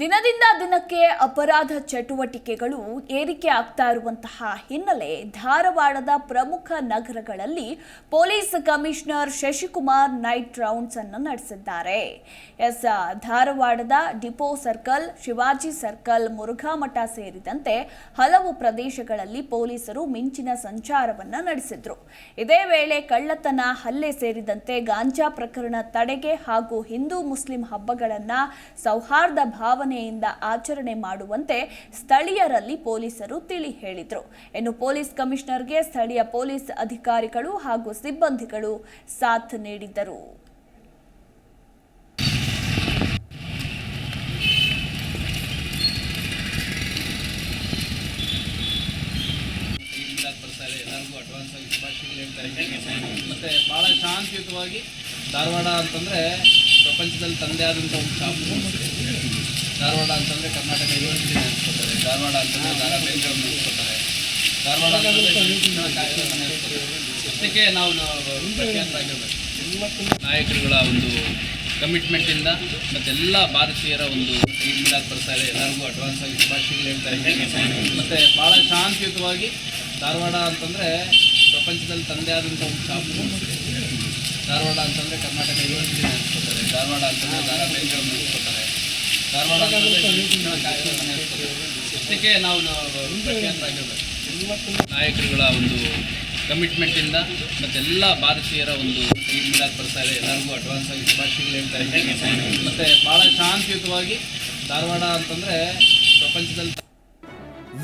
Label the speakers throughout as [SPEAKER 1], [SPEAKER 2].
[SPEAKER 1] ದಿನದಿಂದ ದಿನಕ್ಕೆ ಅಪರಾಧ ಚಟುವಟಿಕೆಗಳು ಏರಿಕೆ ಆಗ್ತಾ ಇರುವಂತಹ ಹಿನ್ನೆಲೆ ಧಾರವಾಡದ ಪ್ರಮುಖ ನಗರಗಳಲ್ಲಿ police commissioner Shashikumar night rounds ಅನ್ನು ನಡೆಸಿದ್ದಾರೆ. ಎಸ್, ಧಾರವಾಡದ depot circle, Shivaji circle, Murughamath ಸೇರಿದಂತೆ ಹಲವು ಪ್ರದೇಶಗಳಲ್ಲಿ ಪೊಲೀಸರು ಮಿಂಚಿನ ಸಂಚಾರವನ್ನ ನಡೆಸಿದ್ರು. ಇದೇ ವೇಳೆ ಕಳ್ಳತನ, ಹಲ್ಲೆ ಸೇರಿದಂತೆ ಗಾಂಜಾ ಪ್ರಕರಣ ತಡೆಗೆ ಹಾಗೂ ಹಿಂದೂ ಮುಸ್ಲಿಂ ಹಬ್ಬಗಳನ್ನ ಸೌಹಾರ್ದ ಭಾವನೆಯಿಂದ ಆಚರಣೆ ಮಾಡುವಂತೆ ಸ್ಥಳೀಯರಲ್ಲಿ ಪೊಲೀಸರು ತಿಳಿ ಹೇಳಿದರು. ಇನ್ನು ಪೊಲೀಸ್ ಕಮಿಷನರ್ಗೆ ಸ್ಥಳೀಯ ಪೊಲೀಸ್ ಅಧಿಕಾರಿಗಳು ಹಾಗೂ ಸಿಬ್ಬಂದಿಗಳು ಸಾಥ್ ನೀಡಿದ್ದರು.
[SPEAKER 2] ಮತ್ತೆ ಬಹಳ ಶಾಂತಿಯುತವಾಗಿ ಧಾರವಾಡ ಅಂತಂದ್ರೆ ಪ್ರಪಂಚದಲ್ಲಿ ತಂದೆ ಆದಂತಹ ಒಂದು ಚಾಪು ಧಾರವಾಡ ಅಂತಂದರೆ ಕರ್ನಾಟಕ ಯೂನಿವರ್ಸಿಟಿ ನೆನೆಸ್ಕೊತಾರೆ ಧಾರವಾಡ ಅಂತಂದರೆ ದಾರಾ ಬೇಂದ್ರೆ ನೆನೆಸ್ಕೊತಾರೆ ಧಾರವಾಡ ಅಂತಂದರೆ ಕಾಶ್ಮೀರ ನೆನೆಸ್ಕೊತಾರೆ ಅದಕ್ಕೆ ನಾವು ನಾಯಕರುಗಳ ಒಂದು ಕಮಿಟ್ಮೆಂಟಿಂದ ಮತ್ತೆಲ್ಲ ಭಾರತೀಯರ ಒಂದು ಈದ್ ಮಿಲಾದ್ ಬರ್ತಾ ಇದೆ. ಎಲ್ಲರಿಗೂ ಅಡ್ವಾನ್ಸ್ ಆಗಿ ಶುಭಾಶಯಗಳು ಹೇಳ್ತಾ ಇದ್ದೀನಿ ಮತ್ತು ಭಾಳ ಶಾಂತಿಯುತವಾಗಿ ಧಾರವಾಡ ಅಂತಂದರೆ ಪ್ರಪಂಚದಲ್ಲಿ ತಂದೆ ಆದಂಥ ಒಂದು ಶಾಪು ಧಾರವಾಡ ಅಂತಂದರೆ ಕರ್ನಾಟಕ ಯೂನಿವರ್ಸಿಟಿ ನೆನೆಸ್ಕೊತಾರೆ ಧಾರವಾಡ ಅಂತಂದರೆ ದಾರಾ ಬೇಂದ್ರೆ ನೆನೆಸ್ಕೊತಾರೆ ಧಾರವಾಡ ನಾವು ನಾಯಕರುಗಳ ಒಂದು ಕಮಿಟ್ಮೆಂಟಿಂದ ಮತ್ತೆಲ್ಲ ಭಾರತೀಯರ ಒಂದು ಟ್ರೀಟ್ಮೆಂಟ್ ಬರ್ತಾ ಇದೆ. ಎಲ್ಲರಿಗೂ ಅಡ್ವಾನ್ಸ್ ಆಗಿ ಶುಭಾಶಯಗಳು ಹೇಳ್ತಾ ಇದ್ದೀನಿ. ಮತ್ತು ಭಾಳ ಶಾಂತಿಯುತವಾಗಿ ಧಾರವಾಡ ಅಂತಂದರೆ ಪ್ರಪಂಚದಲ್ಲಿ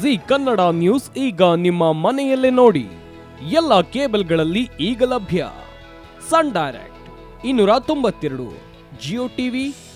[SPEAKER 3] ಜಿ ಕನ್ನಡ ನ್ಯೂಸ್ ಈಗ ನಿಮ್ಮ ಮನೆಯಲ್ಲೇ ನೋಡಿ. ಎಲ್ಲ ಕೇಬಲ್ಗಳಲ್ಲಿ ಈಗ ಲಭ್ಯ. ಸನ್ ಡೈರೆಕ್ಟ್ ಇನ್ನೂರ ತೊಂಬತ್ತೆರಡು, ಜಿಯೋ ಟಿವಿ